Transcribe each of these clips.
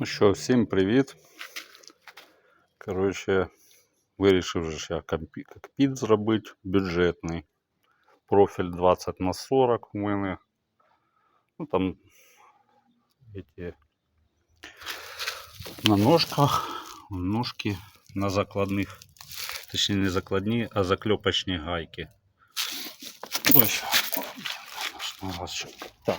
Ну що, всім привіт. Коротше, вирішив же ж я компі- кокпіт зробити бюджетний. Профіль 20 на 40 у мене. Ну там эти на ножках, ножки на закладних, точніше не закладні, а закльопочні гайки. Ось. Раз ще. Так.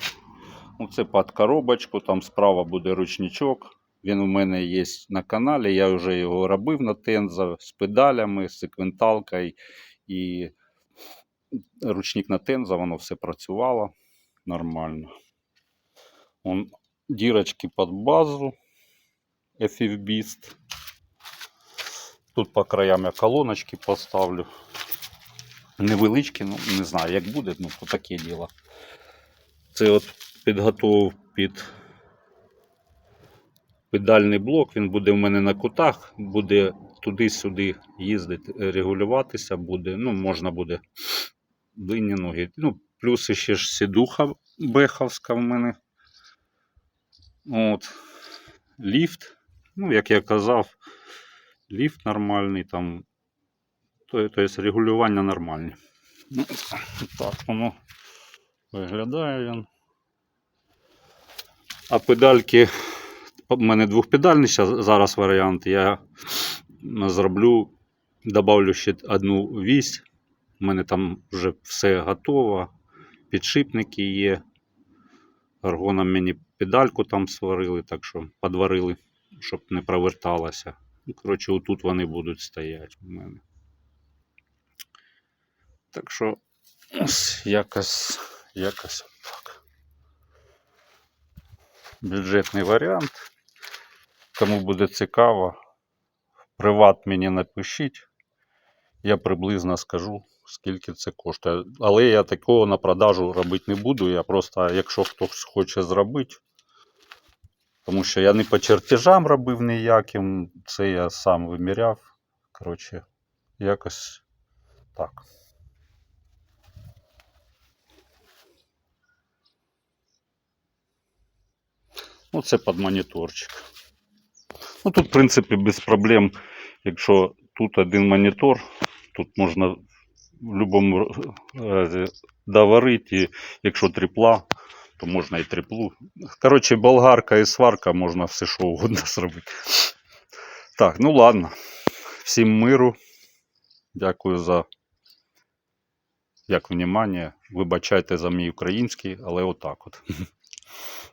Ну, це під коробочку, там справа буде ручничок. Він у мене є на каналі. Я вже його робив на тензо з педалями, з секвенталкою і ручник на тензо, воно все працювало нормально. Он, дірочки під базу FFBist. Тут по краям я колоночки поставлю. Невеличкі, ну не знаю, як буде, ну таке діло. Це от підготував під педальний блок. Він буде в мене на кутах, буде туди-сюди їздити, регулюватися буде. Ну, можна буде длинні ноги. Ну, плюс ще ж сідуха беховська в мене. От. Ліфт. Ну, як я казав, ліфт нормальний там. Тобто регулювання нормальні. Ну, так воно виглядає він. А педальки, у мене двохпедальний зараз варіант. Я зроблю, добавлю ще одну вісь. У мене там вже все готово. Підшипники є. Аргоном мені педальку там сварили, так що подварили, щоб не проверталося. Ну, коротше, отут вони будуть стояти у мене. Так що ось якось, якось. Бюджетний варіант. Кому буде цікаво, приват мені напишіть. Я приблизно скажу, скільки це коштує. Але я такого на продажу робити не буду. Я просто, якщо хтось хоче зробити, тому що я не по чертежам робив ніяким, це я сам виміряв. Коротше, якось так. Ну, це під моніторчик. Ну, тут, в принципі, без проблем. Якщо тут один монітор, тут можна в будь-якому разі доварити. І якщо трипла, то можна і триплу. Коротше, болгарка і сварка можна все що угодно зробити. Так, ну ладно. Всім миру. Дякую за як внимання. Вибачайте за мій український, але отак от.